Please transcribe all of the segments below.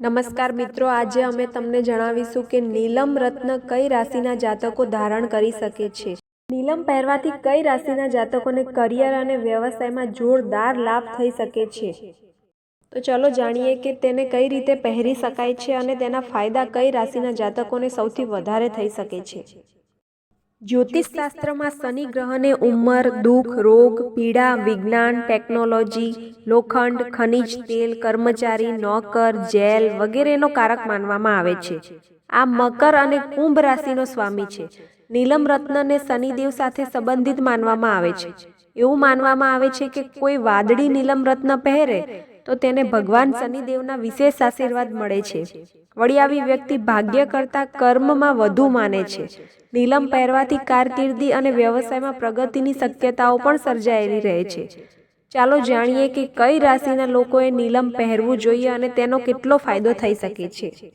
નમસ્કાર મિત્રો, આજે અમે તમને જણાવીશું કે નીલમ રત્ન કઈ રાશિના જાતકો ધારણ કરી શકે છે? નીલમ પહેરવાથી કઈ રાશિના જાતકોને કરિયર અને વ્યવસાયમાં જોરદાર લાભ થઈ શકે છે? તો ચલો જાણીએ કે તેને કઈ રીતે પહેરી શકાય છે અને તેના ફાયદા કઈ રાશિના જાતકોને સૌથી વધારે થઈ શકે છે? જ્યોતિષ શાસ્ત્રમાં શનિ ગ્રહને ઉંમર, દુઃખ, રોગ, પીડા, વિજ્ઞાન, ટેકનોલોજી, લોખંડ, ખનિજ, તેલ, કર્મચારી, નોકર, જેલ વગેરેનો કારક માનવામાં આવે છે. આ મકર અને કુંભ રાશિનો સ્વામી છે. નીલમ રત્નને શનિદેવ સાથે સંબંધિત માનવામાં આવે છે. એવું માનવામાં આવે છે કે કોઈ વાદળી નીલમ રત્ન પહેરે તો તેને ભગવાન શનિદેવના વિશેષ આશીર્વાદ મળે છે. વળી આવી વ્યક્તિ ભાગ્ય કરતાં કર્મમાં વધુ માને છે. નીલમ પહેરવાથી કારકિર્દી અને વ્યવસાયમાં પ્રગતિની શક્યતાઓ પણ સર્જાયેલી રહે છે. ચાલો જાણીએ કે કઈ રાશિના લોકોએ નીલમ પહેરવું જોઈએ અને તેનો કેટલો ફાયદો થઈ શકે છે.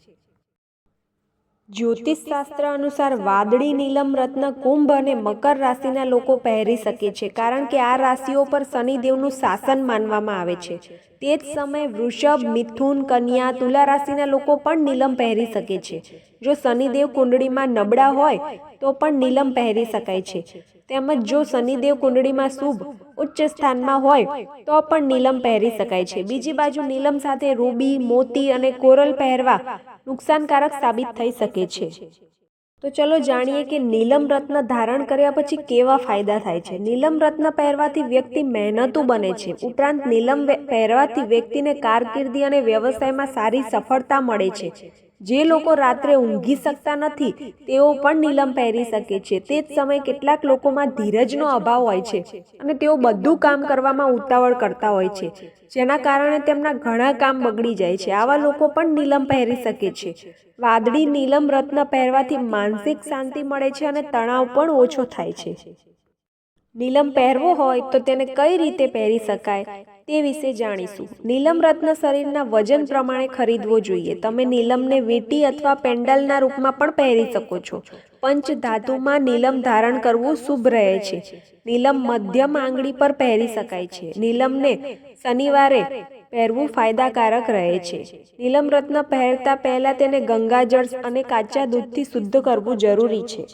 જ્યોતિષ શાસ્ત્ર અનુસાર વાદળી, નીલમ, રત્ન, કુંભ અને મકર રાશિના લોકો પહેરી શકે છે, કારણ કે આ રાશિઓ પર શનિદેવનું શાસન માનવામાં આવે છે. તે જ સમયે વૃષભ, મિથુન, કન્યા, તુલા રાશિના લોકો પણ નીલમ પહેરી શકે છે. જો શનિદેવ કુંડળીમાં નબળા હોય, તો પણ નીલમ પહેરી શકાય છે. તેમજ જો શનિદેવ કુંડળીમાં શુભ, ઉચ્ચ સ્થાનમાં હોય, તો પણ નીલમ પહેરી શકાય છે. બીજી બાજુ નીલમ સાથે રૂબી, મોતી અને કોરલ પહેરવા નુકસાનકારક સાબિત થઈ શકે છે. તો ચલો જાણીએ કે નીલમ રત્ન ધારણ કર્યા પછી કેવા ફાયદા થાય છે. નીલમ રત્ન પહેરવાથી વ્યક્તિ મહેનતુ બને છે. ઉપરાંત નીલમ પહેરવાથી વ્યક્તિને કારકિર્દી અને વ્યવસાયમાં સારી સફળતા મળે છે. જે લોકો રાત્રે ઊંઘી શકતા નથી, તેઓ પણ નીલમ પહેરી શકે છે. તે જ સમયે કેટલાક લોકોમાં ધીરજનો અભાવ હોય છે અને તેઓ બધું કામ કરવામાં ઉતાવળ કરતા હોય છે, જેના કારણે તેમના ઘણા કામ બગડી જાય છે. આવા લોકો પણ નીલમ પહેરી શકે છે. વાદળી નીલમ રત્ન પહેરવાથી માનસિક શાંતિ મળે છે અને તણાવ પણ ઓછો થાય છે. નીલમ પહેરવો હોય તો તેને કઈ રીતે પહેરી શકાય? તે વિશે જાણીશું. નીલમ રત્ન શરીરના વજન પ્રમાણે ખરીદવો જોઈએ. તમે નીલમને વીંટી અથવા પેન્ડલના રૂપમાં પણ પહેરી શકો છો. પંચ ધાતુમાં નીલમ ધારણ કરવું શુભ રહે છે. નીલમ મધ્યમ આંગળી પર પહેરી શકાય છે. નીલમને શનિવારે પહેરવું ફાયદાકારક રહે છે. નીલમ રત્ન પહેરતા પહેલા તેને ગંગાજળ અને કાચા દૂધથી શુદ્ધ કરવું જરૂરી છે.